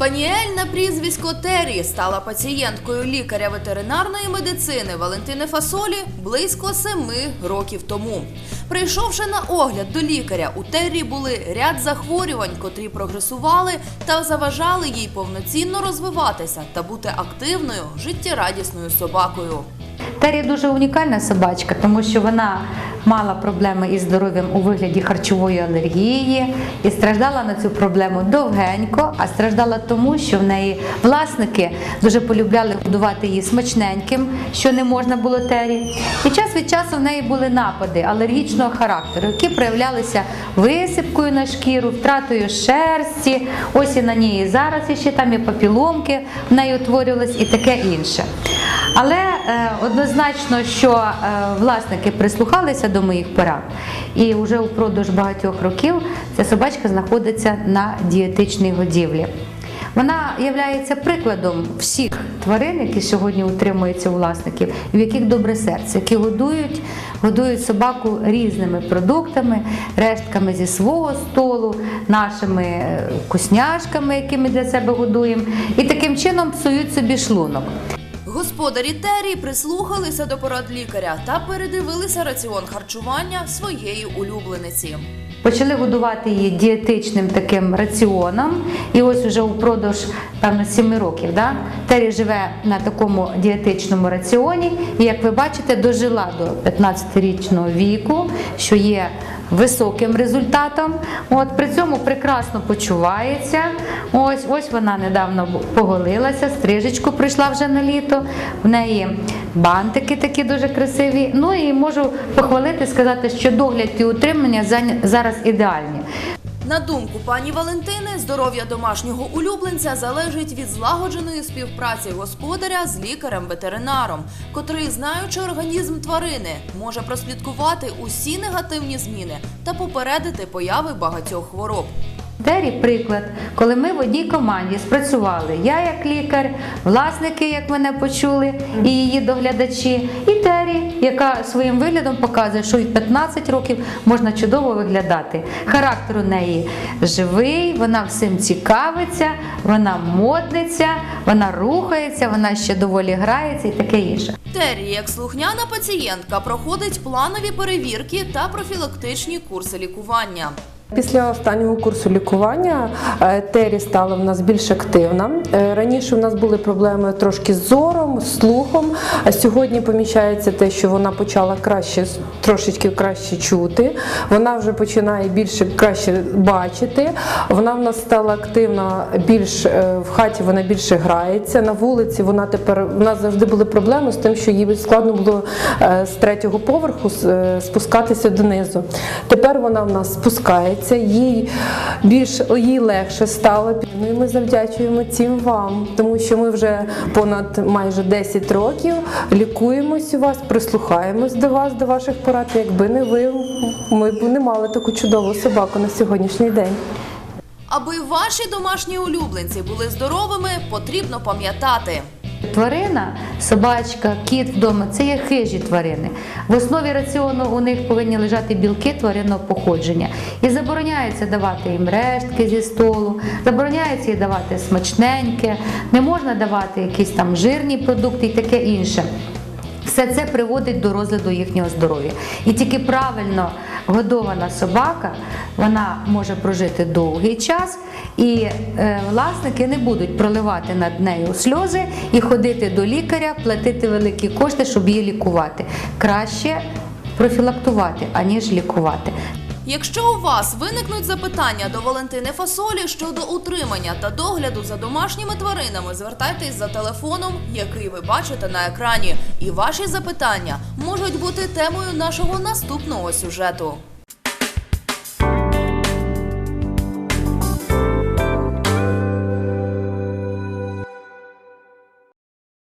Паніель на прізвисько Террі стала пацієнткою лікаря ветеринарної медицини Валентини Фасолі близько семи років тому. Прийшовши на огляд до лікаря, у Террі були ряд захворювань, котрі прогресували та заважали їй повноцінно розвиватися та бути активною, життєрадісною собакою. Террі дуже унікальна собачка, тому що вона мала проблеми із здоров'ям у вигляді харчової алергії і страждала на цю проблему довгенько, а страждала тому, що в неї власники дуже полюбляли годувати її смачненьким, що не можна було Террі. І час від часу в неї були напади алергічного характеру, які проявлялися висипкою на шкіру, втратою шерсті. Ось і на ній зараз ще там і папіломки в неї утворювались і таке інше. Але е, однозначно, що е, власники прислухалися до моїх порад, і вже упродовж багатьох років ця собачка знаходиться на дієтичній годівлі. Вона є прикладом всіх тварин, які сьогодні утримуються у власників, і в яких добре серце, які годують, годують собаку різними продуктами, рештками зі свого столу, нашими е, вкусняшками, які ми для себе годуємо, і таким чином псують собі шлунок. Господарі Террі прислухалися до порад лікаря та передивилися раціон харчування своєї улюблениці. Почали годувати її дієтичним таким раціоном, і ось уже упродовж певно 7 років. Да? Тері живе на такому дієтичному раціоні, і як ви бачите, дожила до 15-річного віку, що є високим результатом. От при цьому прекрасно почувається. Ось ось вона недавно поголилася, стрижечку прийшла вже на літо. В неї бантики такі дуже красиві. Ну і можу похвалити, сказати, що догляд і утримання зараз ідеальні. На думку пані Валентини, здоров'я домашнього улюбленця залежить від злагодженої співпраці господаря з лікарем-ветеринаром, котрий, знаючи організм тварини, може прослідкувати усі негативні зміни та попередити появи багатьох хвороб. Тері приклад, коли ми в одній команді спрацювали, я як лікар, власники, як мене почули, і її доглядачі, і яка своїм виглядом показує, що від 15 років можна чудово виглядати. Характер у неї живий, вона всім цікавиться, вона модниця, вона рухається, вона ще доволі грається і таке інше. Террі, як слухняна пацієнтка, проходить планові перевірки та профілактичні курси лікування. Після останнього курсу лікування е, Тері стала в нас більш активна. Е, Раніше в нас були проблеми трошки з зором, з слухом. А сьогодні помічається те, що вона почала краще трошечки краще чути. Вона вже починає більше краще бачити. Вона в нас стала активна більш е, в хаті. Вона більше грається. На вулиці вона тепер в нас завжди були проблеми з тим, що їй складно було з третього поверху спускатися донизу. Тепер вона в нас спускається, їй більш їй легше стало. Ну і ми завдячуємо цим вам, тому що ми вже понад майже 10 років лікуємось у вас, прислухаємось до вас, до ваших порад. Якби не ви, ми б не мали таку чудову собаку на сьогоднішній день. Аби ваші домашні улюбленці були здоровими, потрібно пам'ятати. Тварина, собачка, кіт вдома це є хижі тварини. В основі раціону у них повинні лежати білки тваринного походження. І забороняється давати їм рештки зі столу, забороняється їй давати смачненьке, не можна давати якісь там жирні продукти і таке інше. Все це приводить до розгляду їхнього здоров'я. І тільки правильно годована собака вона може прожити довгий час, і е, власники не будуть проливати над нею сльози і ходити до лікаря, платити великі кошти, щоб її лікувати. Краще профілактувати, аніж лікувати. Якщо у вас виникнуть запитання до Валентини Фасолі щодо утримання та догляду за домашніми тваринами, звертайтесь за телефоном, який ви бачите на екрані. І ваші запитання можуть бути темою нашого наступного сюжету.